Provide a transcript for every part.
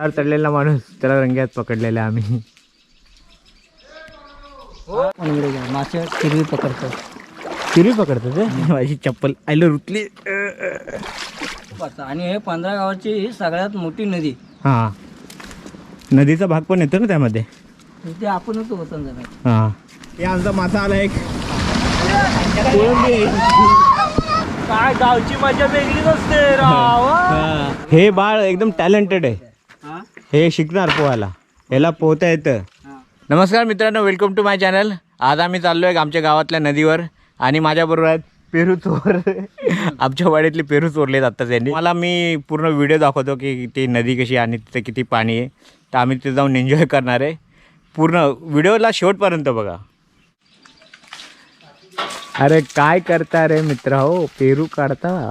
झाडावर चढलेला माणूस त्याला रंग्यात पकडलेला आम्ही. मासे हिरवी पकडतो. चिरी पकडतो ते माझी चप्पल. आयलं रुतली. आणि हे पंधरा गावाची ही सगळ्यात मोठी नदी. हा. नदीचा भाग पण येतो ना त्यामध्ये? ते आपणच होतं जरा हा. हे आमचा मासा आला एक. काय गावची मजा वेगळीच असते हे बाळ एकदम टॅलेंटेड आहे. हे? शिकणार पोहायला याला पोहता येतं. नमस्कार मित्रांनो वेलकम टू माय चॅनल आज आम्ही चाललो आहे आमच्या गावातल्या नदीवर आणि माझ्याबरोबर आहेत पेरू चोर. आमच्या वाड्यातले पेरू चोरले जातात त्यांनी मला मी पूर्ण व्हिडिओ दाखवतो की ती नदी कशी आहे आणि तिथे किती पाणी आहे. तर आम्ही तिथे जाऊन एन्जॉय करणार आहे. पूर्ण व्हिडिओला शेवटपर्यंत बघा. अरे काय करता रे मित्र हो? पेरू काढता.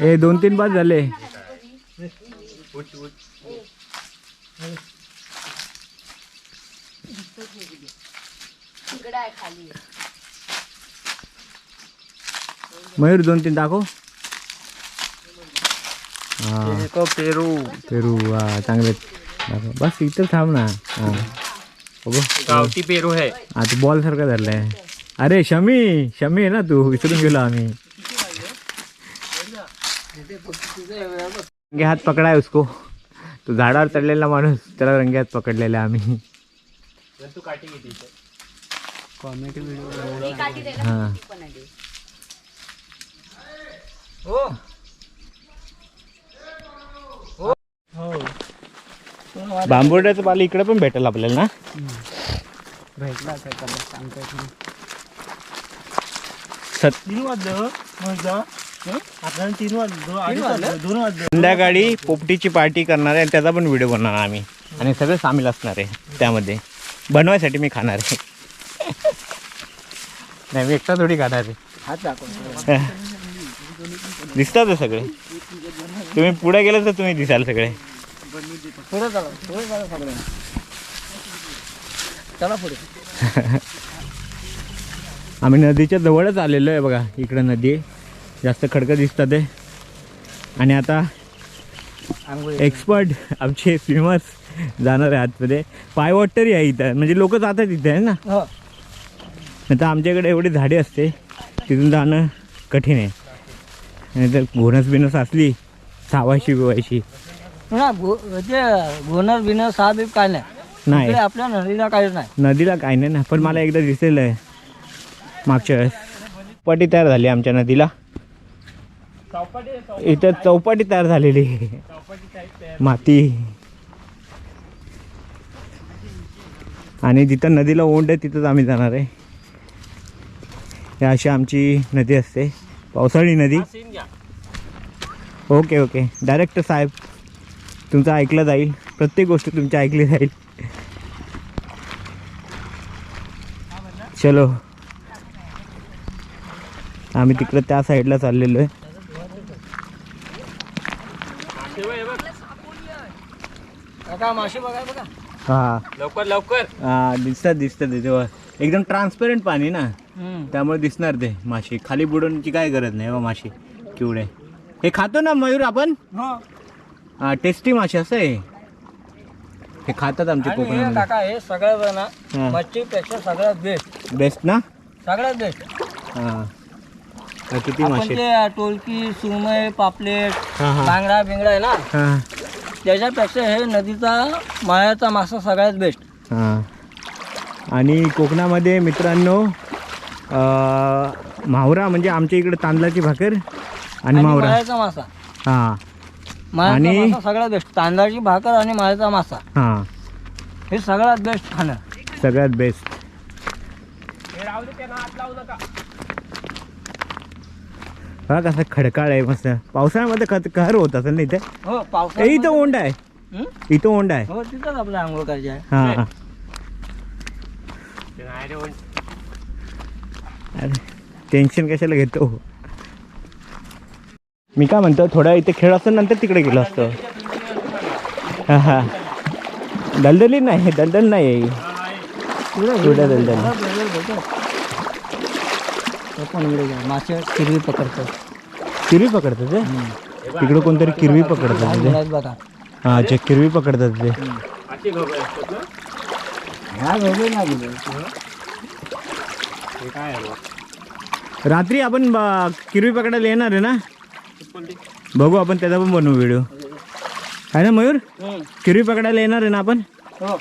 ए दोन तीन बाद झाले. मयूर दोन तीन दाखव. हा. पेरू पेरू वा चांगले. दाखव. बस इथं थांब ना. हा. बघू. गावठी पेरू आहे. हा तू बॉल सारखा धरलाय. अरे शमी शमी आहे ना तू? विसरून गेलो आम्ही. रंगे हात पकडाय उसको. तो झाडावर चढलेला माणूस त्याला रंगे हात पकडलेला आम्ही. कॉमेडी व्हिडिओ हा हो हो बांबुड्याचं पाला इकडे पण भेटेल आपल्याला ना? भेटला काय कलर सांगता येत नाही सत तीन वाजलं मजा. आपल्याला तीन वाजलं दोन वाजलं. संध्याकाळी पोपटीची पार्टी करणार आहे आणि त्याचा पण व्हिडिओ बनवणार आम्ही. आणि सगळे सामील असणार आहे त्यामध्ये. बनवायसाठी मी खाणार आहे. नाही मी एकटा थोडी खाणार आहे. हात दाखव. दिसतात सगळे? तुम्ही पुढे गेले तर तुम्ही दिसाल सगळे. पुढे चला पुढे चला सगळे. चला पुढे. आम्ही नदीच्या जवळच आलेलो आहे बघा. इकडं नदी जास्त खडकं दिसतात आहे. आणि आता एक्सपर्ट आमचे स्विमर्स जाणार आहे आतमध्ये. पायवॉट तरी आहे इथं. म्हणजे लोक जातात इथे आहे ना? हो. नाही तर आमच्याकडे एवढी झाडे असते. तिथून जाणं कठीण आहे. आणि तर घोणस बिनस असली गो ते गोनर बिनर सहा बीप काय नाही. आपल्या नदीला काहीच नाही. नदीला काय नाही ना. पण मला एकदा दिसेल आहे. मागच्या वेळेस चौपाटी तयार झाली आमच्या नदीला. इथं चौपाटी तयार झालेली. माती. आणि जिथं नदीला ओंड आहे तिथंच आम्ही जाणार आहे. ही अशी आमची नदी असते. पावसाळी नदी. Okay okay. डायरेक्टर साहेब तुमचं ऐकलं जाईल. प्रत्येक गोष्ट तुमची ऐकली जाईल. चलो. आम्ही तिकडं त्या साईडला चाललेलो आहे. हा. लवकर लवकर. हा दिसतात एकदम ट्रान्सपरंट पाणी ना. त्यामुळे दिसणार ते मासे खाली बुडवण्याची काय गरज नाही बा मासे किवडे हे खातो ना मयूर आपण? हो. हा टेस्टी मासे असं आहे. हे खातात हे कोकणामध्ये. काका हे सगळं ना हा. मच्छीपेक्षा सगळ्यात बेस्ट बेस्ट ना? सगळ्यात बेस्ट हा हा, किती आपण मासे? ते टोलकी सुरमई पापलेट हा हा. बांगडा बिंगडा आहे ना? हा. त्याच्यापेक्षा हे नदीचा मायाचा मासा सगळ्यात बेस्ट हां. आणि कोकणामध्ये मित्रांनो अं, मावरा म्हणजे आमच्या इकडे तांदळाची भाकर आणि मावरा मायाचा मासा. हां. आणि- मासा सगळ्यात बेस्ट तांदळाची भाकर आणि मायाचा मासा. हां. हे सगळ्यात बेस्ट खाणं. सगळ्यात बेस्ट बघा कसं खडकाळ आहे मस्त. पावसाळ्यामध्ये खत कहर होत असेल ना इथे? हो पावसा इथं ओंड आहे. इथं ओंड आहे. हो तिथंच आपलं आंघोळ करायची आहे. हा हा. अरे टेन्शन कशाला घेतो? मी काय म्हणतो थोडा इथे खेळ असतो नंतर तिकडे गेलो असतो. हा हा. दलदली नाही दलदल नाही. आहे ही. दलदल. मासे किरवी पकडतात किरवी पकडतात ते? तिकडे कोणतरी किरवी पकडतात ते. घरात बघा. हा अच्छा किरवी पकडतात ते. रात्री आपण किरवी पकडायला येणार आहे ना? बघू आपण त्याचा पण बनवू व्हिडिओ आहे ना मयूर? किरवी पकडायला येणार आहे ना आपण? हो.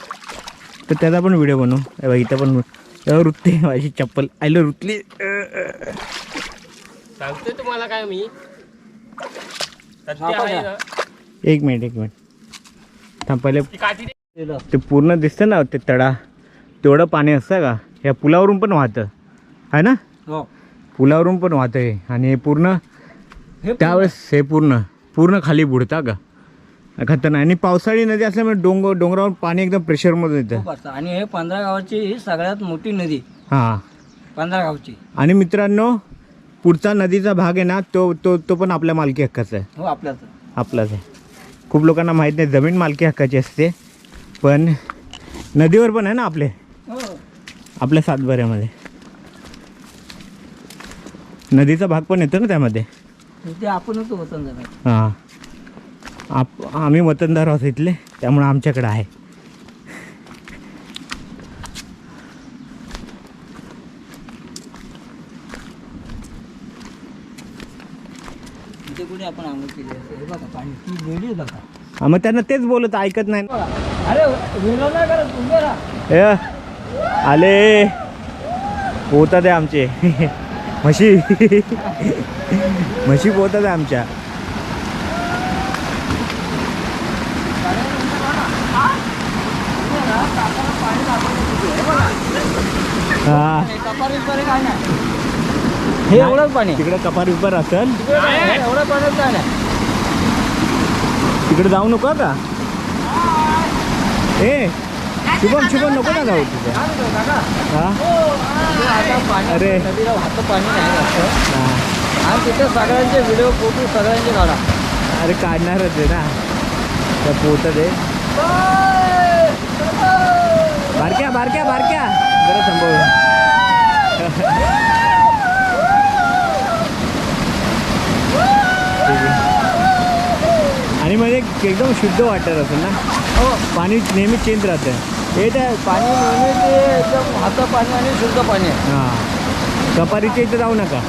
तर त्याचा पण व्हिडिओ बनवू. बघ इथं पण अ, रुतते माझी चप्पल. आयलं रुतली. सांगतोय तुम्हाला काय मी. एक मिनिट एक मिनिट. थांब पहिले ती पूर्ण दिसतं ना ते तडा. तेवढं पाणी असतं का? या पुलावरून पण वाहतं. आहे ना? हो. पुलावरून पण वाहतं हे. आणि हे पूर्ण. त्यावेळेस हे पूर्ण पूर्ण खाली बुडता का? खतरनाक. आणि पावसाळी नदी असल्यामुळे डोंगर डोंगरावर पाणी एकदम प्रेशरमधून येतं. खूप असतं. आणि हे पंधरा गावाची ही सगळ्यात मोठी नदी. हां. पंधरा गावची. आणि मित्रांनो पुढचा नदीचा भाग आहे ना तो तो तो पण आपल्या मालकी हक्काचा आहे. हो आपल्याच. आपलाच आहे. खूप लोकांना माहीत नाही जमीन मालकी हक्काची असते. पण नदीवर पण आहे ना आपले? हो. आपल्या सातबाऱ्यामध्ये. नदीचा भाग पण येतो ना त्यामध्ये? ते आपणच जाणार. हां. आप आम्ही वतनदार आहोत इथले त्यामुळे आमच्याकडे आहे. इथे कुठे आपण आंघोळ केली असते हे बघा पाणी. ती वेळी आहे बघा. हा, मग त्यांना तेच बोलत ऐकत नाही. ना. अरे विनोद नाही करत उभे राहा. ए, आले. पोहतात आहे आमचे. म्हशी. म्हशी पोहतात आहे आमच्या. हा हे एवढंच पाणी. तिकडे कपार विपार असेल. एवढं पाण्यात तिकडे जाऊ नको का ए शुभम शुभम नको ना जाऊ तिथे? हा? अरे. पाणी नाही तिथे सगळ्यांचे व्हिडिओ फोटो सगळ्यांचे काढा. अरे काढणारच आहे ना. त्या पोहतात आहे. बारक्या बारक्या बारक्या. जरा संभव आणि मध्ये एकदम शुद्ध वाटत असेल ना? हो. पाणी नेहमी चेंज राहतं हे त्या पाणी नेहमी ते एकदम वाहतं पाणी आणि शुद्ध पाणी आहे. हां. कपारीच्या इथं जाऊ नका.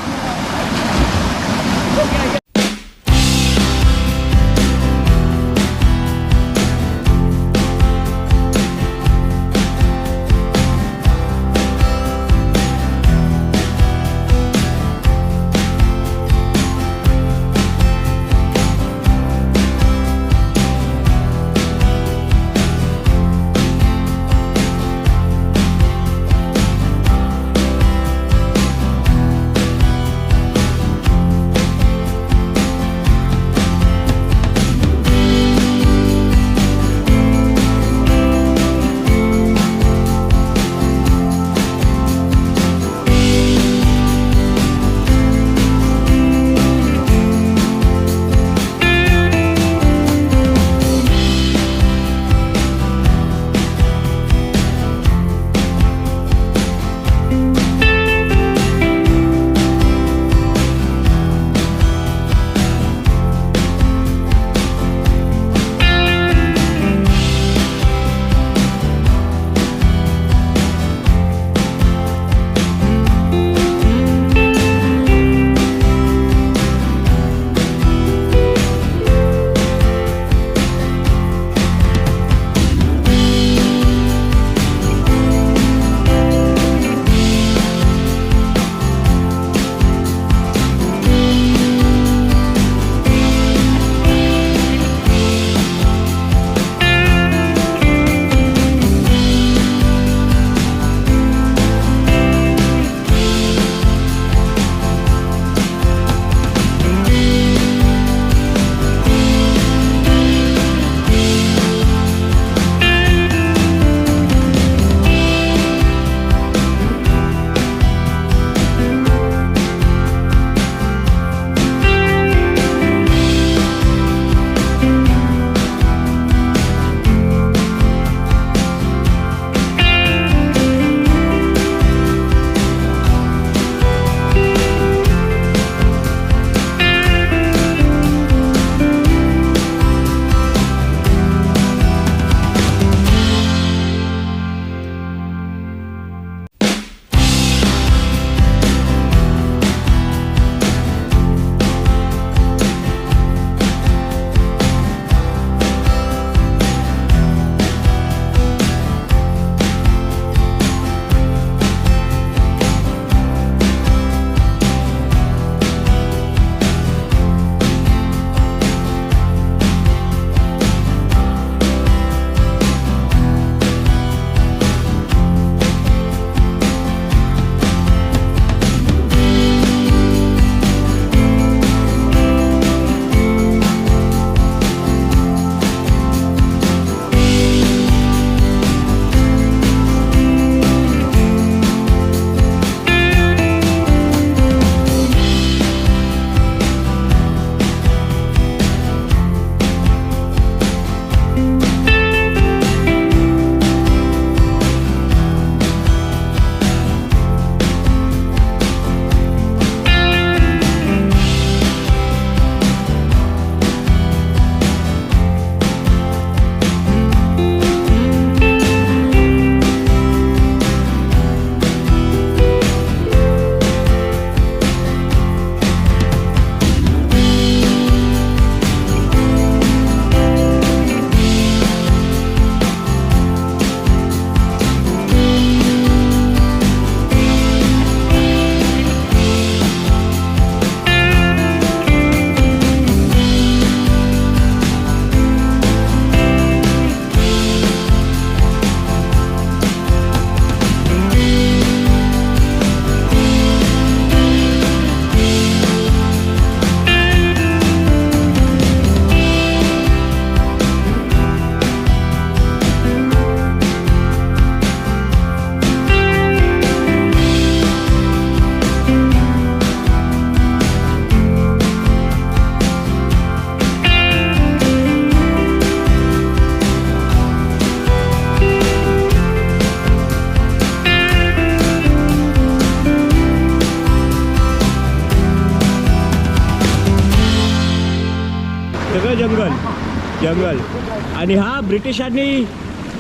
आणि हा ब्रिटिशांनी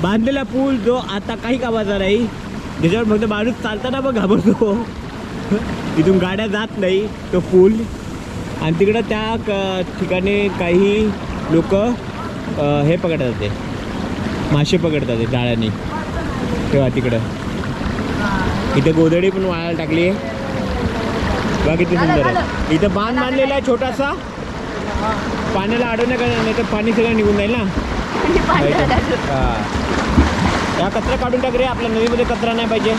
बांधलेला पूल जो आता काही कामाचा नाही त्याच्यावर फक्त माणूस चालताना पण घाबरतो. तिथून गाड्या जात नाही तो पूल. आणि तिकडं त्या क ठिकाणी काही लोक हे पकडतात ते. मासे पकडतात जाळ्याने तेव्हा तिकडं. इथे गोधडी पण वाळायला टाकली आहे. बघा किती सुंदर आहे. इथं बांध बांधलेला आहे छोटासा. पाण्याला अडवण्या नाही तर पाणी सगळं निघून जाईल ना. हा. हा कचरा काढून टाक रे आपल्या नदीमध्ये कचरा नाही पाहिजे.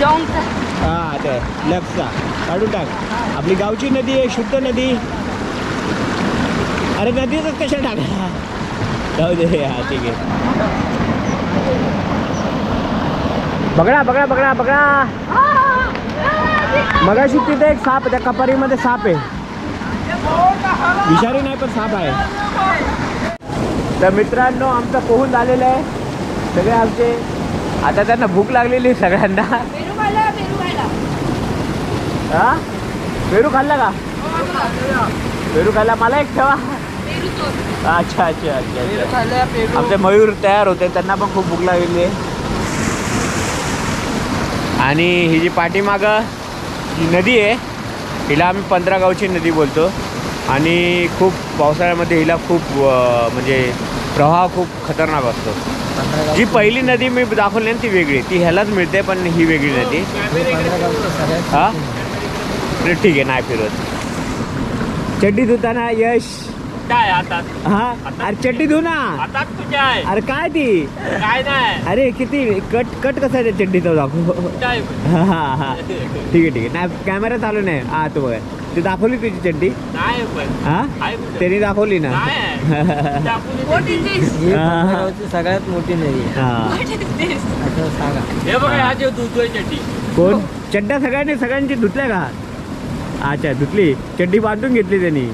जॉंगचा. हा ते लक्षचा काढून टाक. आपली गावची नदी आहे शुद्ध नदी. अरे नदीतच कशा टाका? जाऊ दे हा ठीक आहे. बघा बघा बघा बघा मगाशी तिथे एक साप त्या कपारीमध्ये साप आहे. विषारी नाही पण साप आहे. तर मित्रांनो आमचं पोहून झालेलं आहे. सगळे आमचे. आता त्यांना भूक लागलेली आहे सगळ्यांना हा? पेरू खाल्ला का? पेरू खाल्ला मला एक ठेवा. अच्छा अच्छा अच्छा आमचे मयूर तयार होते त्यांना पण खूप भूक लागलेली आहे. आणि ही जी पाठीमागं ही नदी आहे हिला आम्ही पंधरा गावची नदी बोलतो. आणि खूप पावसाळ्यामध्ये हिला खूप म्हणजे प्रवाह खूप खतरनाक असतो. जी पहिली नदी मी दाखवली ना ती वेगळी. ती ह्यालाच मिळते पण ही वेगळी नदी. हा? ठीक आहे नाही फिरत. चड्डी धुताना यश. काय आता? हा? अरे चड्डी धु ना. आता तुझ्या आहे. अरे काय ती? काय नाही. अरे किती? कट कट कसा आहे चड्डीचा दाखव. काय हा हा हा. ठीक आहे ठीक आहे. नाही कॅमेरा चालू नाही. हा तू बघा. ती दाखवली तुझी चड्डी? नाही पण. हा? आहे कुठं? त्यांनी दाखवली ना. नाही दाखवून What is this? ही हा. पंधरावरची सगळ्यात मोठी नदी आहे हा. What is this? असं सांगा. हे बघा ह्या जे दुधोय चड्डी. कोण? चड्ड्या सगळ्यांनी सगळ्यांची धुतल्या का? अच्छा धुतली. चड्डी बांधून घेतली त्यांनी.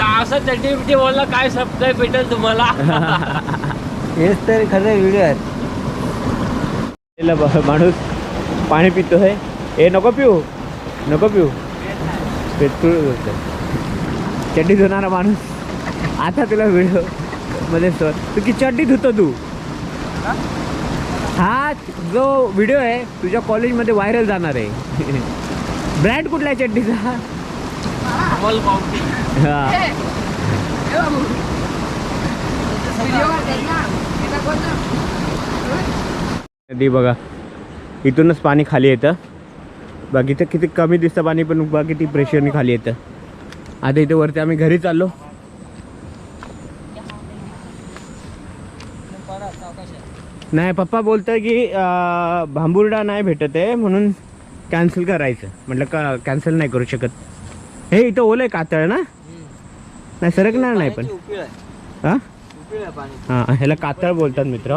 असं बिड्डी बोलला काय सप्लाय भेटेल तुम्हाला? हेच तर खरं व्हिडिओ ब- माणूस पाणी पितोय. ए नको पिऊ. नको पिऊ. पेट्रोल. चड्डी धुणारा माणूस. आता तुला व्हिडिओमध्ये सर तू की चड्डी धुतो तू? हा जो व्हिडिओ आहे तुझ्या कॉलेजमध्ये व्हायरल जाणार आहे. ब्रँड कुठला आहे चड्डीचा? अमोल पावटी नदी बघा. इथूनच पाणी खाली येतं. बाकी इथं किती कमी दिसतं पाणी पण बघा किती प्रेशरने खाली येतं. आता इथे वरती आम्ही घरी चाललो. नाही पप्पा बोलतोय की भांबुर्डा नाही भेटत आहे म्हणून कॅन्सल करायचं. म्हटलं का कॅन्सल नाही करू शकत. हे इथं ओलं आहे कातळ ना? नाही सरकणार नाही पण. उपिळ आहे. हां? उपिळ आहे पाणी. हां ह्याला कातळ बोलतात मित्र.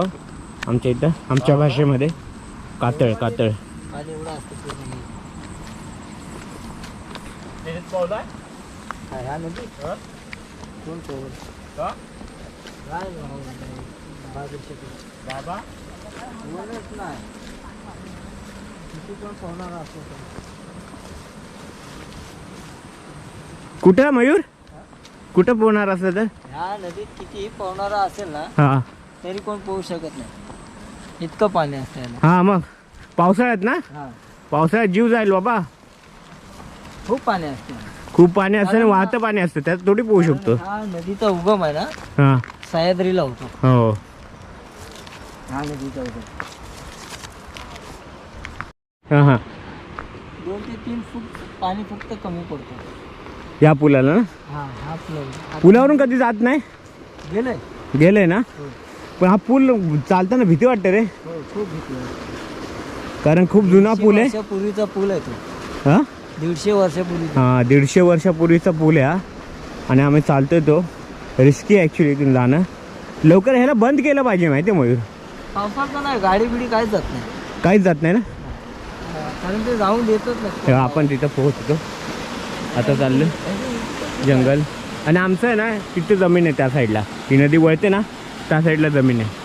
आमच्या इथं आमच्या भाषेमध्ये. कातळ कातळ. हा. कुठं मयूर? कुठं पोहणार असलं तर? ह्या नदीत कितीही पोहणारा असेल ना हां. तरी कोण पोहू शकत नाही. इतकं पाणी असतं याला. हां मग. पावसाळ्यात ना? हा. पावसाळ्यात जीव जाईल बाबा. खूप पाणी असतं खूप पाणी असतं आणि वाहतं पाणी असतं त्यात थोडी पोहू शकतो. हा नदीचा उगम आहे ना हां. सह्याद्रीला होतो. हो. हा नदीचा उगम. हां हां. दोन ते तीन फूट पाणी फक्त कमी पडतं. या पुलाला ना? हा हा पुलावरून कधी जात नाही? गेलंय. गेलंय ना? पण हा पूल चालताना भीती वाटते रे. हो खूप भीती वाटते. कारण खूप जुना पूल आहे. वर्षापूर्वीचा पूल आहे तो. हां? दीडशे वर्षापूर्वीचा हां दीडशे वर्षापूर्वीचा पूल आहे हा. आणि आम्ही चालतोय तो. रिस्की ॲक्च्युली इथून जाणं. लवकर ह्याला बंद केलं पाहिजे माहिती आहे मयूर? पावसाचा नाही गाडी बिडी काहीच जात नाही. काहीच जात नाही ना? कारण ते जाऊन देतच नाही. तेव्हा आपण तिथं पोहोचतो. आता चाललं. जंगल. आणि आमचं आहे ना तिथे जमीन आहे त्या साईडला. ती नदी वळते ना त्या साईडला जमीन आहे.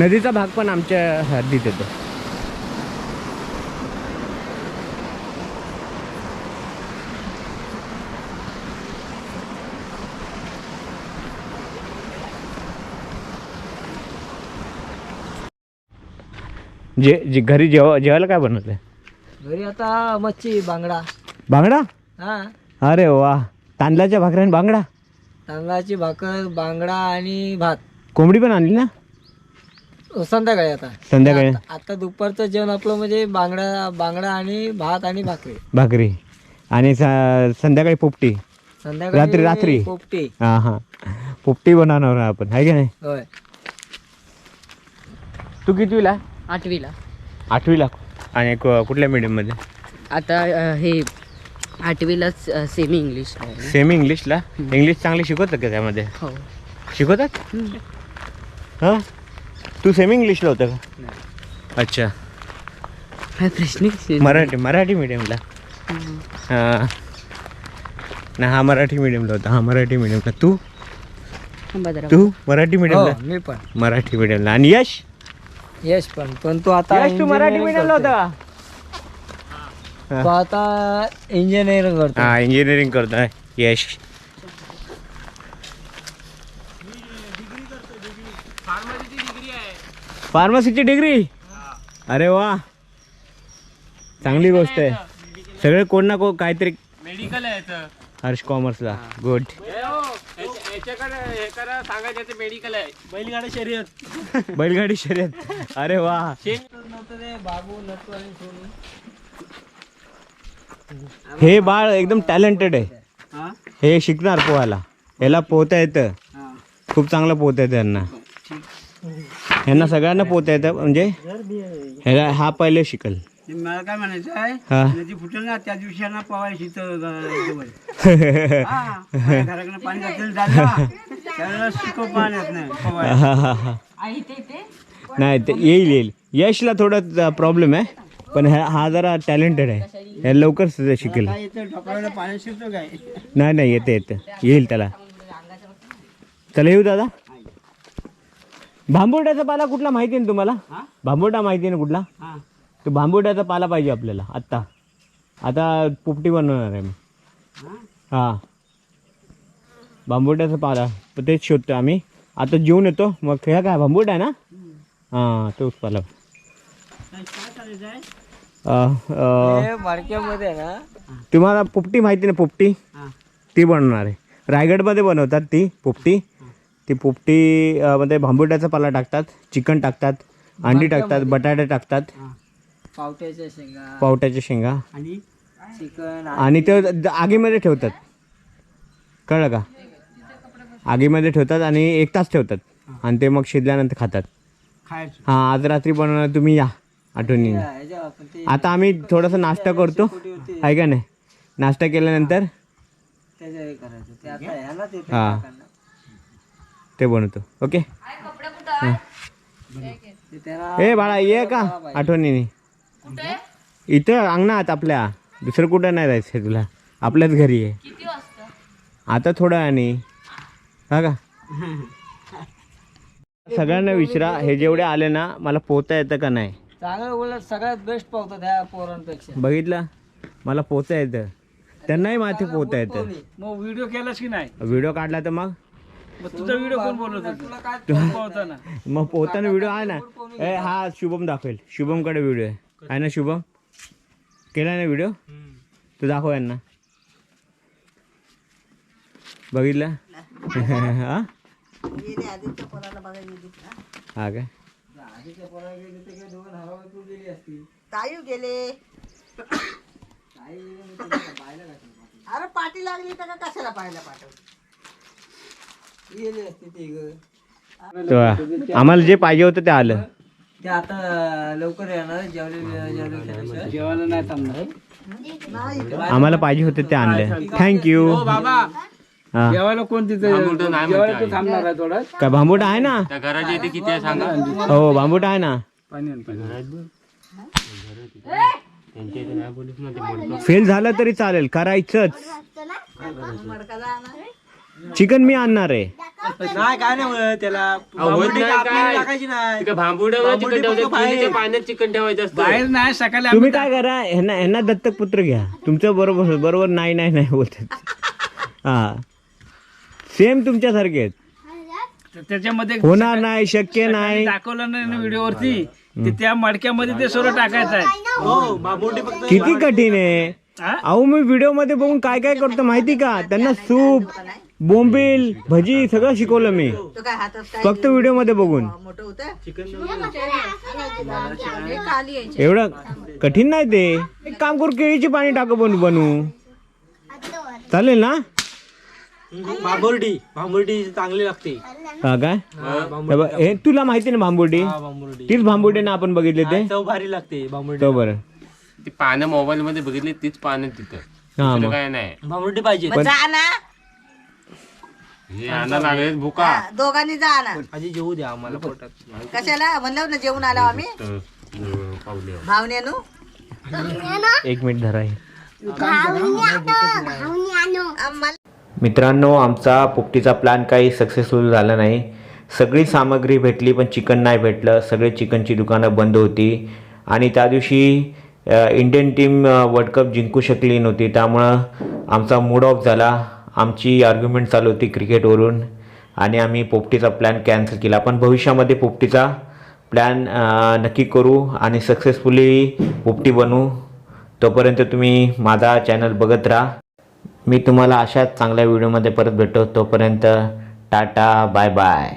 नदीचा भाग पण आमच्या हद्दीत येतो. जे घरी जेव जेवायला काय बनवते घरी आता मच्छी बांगडा. बांगडा? हा? अरे वा. तांदळाच्या भाकऱ्याने बांगडा? तांदळाची भाकर बांगडा आणि भात. कोंबडी पण आणली ना? अ, संध्याकाळी आता. संध्याकाळी. आता- आता दुपारचं जेवण आपलं म्हणजे बांगडा बांगडा आणि भात आणि भाकरी. भाकरी. आणि स- संध्याकाळी पोपटी. संध्याकाळी रात्री- रात्री? पोपटी. हां हां. पोपटी बनवणार आपण. आहे की नाही? होय. तू कितवीला? आठवीला. आठवीला. आणि कु- कुठल्या मीडियममध्ये आता हे आठवीलाच सेमी इंग्लिश आहे. सेमी इंग्लिशला इंग्लिश चांगली शिकवतात का त्यामध्ये? हो. शिकवतात? हां? तू सेमी इंग्लिशला होतं का? अच्छा. हा प्रश्न. मराठी मराठी मीडियमला हां. ना हा मराठी मीडियमला होता. हा मराठी मीडियमला तू. तू मराठी हो, मीडियमला मी पण. मराठी मीडियमला आणि यश? यश पण. पण तो आता यश तू मराठी मीडियमला. होता. का तो आता इंजिनिअरिंग करतो हा इंजिनिअरिंग करतोय. यश फार्मसीची डिग्री अरे वा. चांगली गोष्ट आहे. सगळे कोण ना कोण काहीतरी मेडिकल आहे याचं. हर्ष कॉमर्सला गुड याच्या- याच्याकडे हे करा सांगायचं मेडिकल आहे. बैलगाडी शर्यत. बैलगाडी शर्यत. अरे वा. नव्हतं ते बाबू नटू आणि सोनू. हे बाळ एकदम टॅलेंटेड आहे. हा? हे शिकणार पोहायला याला पोहता येतं. हा. खूप चांगलं पोहता येतं यांना. यांना सगळ्यांना पोहता येतं म्हणजे ह्याला हा पहिले शिकल. मला काय म्हणायचं आहे? हा. नदी फुटेल ना त्या दिवशी यांना पवायला शिकत घराकडे पाणी घातलेलं झालं. त्यावेळेला शिकव पाण्यात नाही पवायला नाही ते येईल येईल. यशला थोडा प्रॉब्लेम आहे. पण ह्या हा जरा टॅलेंटेड आहे. ह्या लवकर शिकेल. पाणी काय? नाही नाही येते येतं. येईल त्याला. चला येऊ दादा. भांबुर्ड्याचा पाला कुठला माहिती आहे ना तुम्हाला? हा? भांबुर्डा माहिती आहे ना कुठला? हा. तो भांबुर्ड्याचा पाला पाहिजे आपल्याला आत्ता. आता पोपटी बनवणार आहे मी. हा? बांबुड्याचा पाला. तर तेच शोधतो आम्ही. आता जेवून येतो. मग ह्या काय भांबुर्डा आहे ना? हां तोच पाला. काय ना? तुम्हाला पोपटी माहिती ना पोपटी. ती बनवणार आहे. रायगडमध्ये बनवतात ती पोपटी. ती पोपटी मध्ये भांबुर्ड्याचा पाला टाकतात चिकन टाकतात अंडी टाकतात बटाटे टाकतात. पावट्याच्या शेंगा. पावट्याच्या शेंगा. आणि चिकन आणि ते आगीमध्ये ठेवतात. कळलं का? आगीमध्ये ठेवतात आणि एक तास ठेवतात. आणि ते मग शिजल्यानंतर खातात. हां आज रात्री बनवणार तुम्ही या. आठवणी आता आम्ही थोडासा नाश्ता करतो. आहे का नाही? नाश्ता केल्यानंतर? त्याच्या हे करायचं ते आता ह्याला ते हा. ते बनवतो. ओके? ए बाळा ये का? आठवणीने. इथं अंगणात आपल्या. दुसरं कुठं नाही जायचं तुला. आपल्याच घरी आहे. आता थोडं आणि हा का? सगळ्यांना विचारा हे जेवढे आले ना मला पोहता येतं का नाही? चांगलं उलट सगळ्यात बेस्ट पावतो त्या पोरांपेक्षा. बघितलं? मला पोहता येतं. त्यांनाही माथे पोहता येतं. मग व्हिडिओ केलास की नाही? व्हिडिओ काढला तर मग? मग तुझा व्हिडिओ कोण बोलत होता? तुला काय पोहताना. मग पोहताना व्हिडिओ आहे ना? ए हा शुभम दाखवेल. शुभमकडे व्हिडिओ आहे. आहे ना शुभम? केला ना व्हिडिओ तू दाखव यांना. बघितलं? हा? हा काय गेले अरे पाठी लागली तर का कशाला पाहायला पाठव गेली असते ती ग. आम्हाला जे पाहिजे होतं ते आलं. ते आता लवकर येणार जेवले जेवले जेवायला नाही थांबणार. आम्हाला पाहिजे होतं ते आणलं. थँक्यू बाबा हा जेवायला कोण तिथं? जेवायला तू थांबणार आहे थोडा. काय बांबूट आहे ना? त्या घराची इथे किती आहे सांगा? हो बांबूट आहे ना. पाणी आण, पाणी आण. फेल झालं तरी चालेल करायचंच. चिकन मी आणणार आहे. नाही काय नाही होत त्याला अहो, होत नाही काय? टाकायची नाही. तिकडे भांबुड्यावर चिकन ठेवायचं चुलीच्या पाण्यात चिकन ठेवायचं असतं. बाहेर नाही सकाळी तुम्ही काय करा ह्यांना ह्यांना दत्तक पुत्र घ्या. तुमचं बरोबर बरोबर नाही नाही नाही होत. हा. सेम तुमच्यासारखे आहेत. त्याच्यामध्ये होणार नाही शक्य नाही. दाखवलं नाही व्हिडिओ वरती ते त्या मडक्यामध्ये ते सोडं टाकायचं आहे. हो किती कठीण आहे. हा? अहो मी व्हिडिओमध्ये बघून काय काय करतो माहिती का? त्यांना सूप बोंबील भजी सगळं शिकवलं मी. तो काय हातात काय फक्त व्हिडिओमध्ये बघून. मोठं होतं एवढं कठीण नाही ते. एक काम करू केळीची पाणी टाक बनू बनवू. चालेल ना? बाबुर्डी बाबुर्डी चांगली लागते. हा काय? हे बघ, हे तुला माहिती ना भांबुर्डी तीच भांबुर्डी ना आपण बघितले ते. चव भारी लागते बांबुर्डी तो बरं. ती पानं मोबाईल मध्ये बघितली तीच पानं तिथं. हा दुसरं मग. काय नाही. बांबुर्डी पाहिजे. मग जा ना. हे आणा लागले भुका. हा, दोघांनी जा ना. आधी जेवू द्या आम्हाला पोटात. कशाला? म्हणलं ना जेवून आलो आम्ही. तर, अं, पावले भावनेनू एक मिनिट धरा हे. आम्हाला मित्रांनो आमचा पोपटीचा प्लॅन काही सक्सेसफुल झाला नाही. सगळी सामग्री भेटली पण चिकन नाही भेटलं. सगळे चिकनची दुकानं बंद होती. आणि त्या दिवशी इंडियन टीम वर्ल्ड कप जिंकू शकली नव्हती. त्यामुळं आमचा मूड ऑफ झाला. आमची आर्ग्युमेंट चालू होती क्रिकेटवरून आणि आम्ही पोपटीचा प्लॅन कॅन्सल केला. पण भविष्यामध्ये पोपटीचा प्लॅन नक्की करू आणि सक्सेसफुली पोपटी बनू. तोपर्यंत तुम्ही माझा चॅनल बघत राहा. मी तुम्हाला अशाच चांगल्या व्हिडिओमध्ये परत भेटतो तोपर्यंत टाटा बाय बाय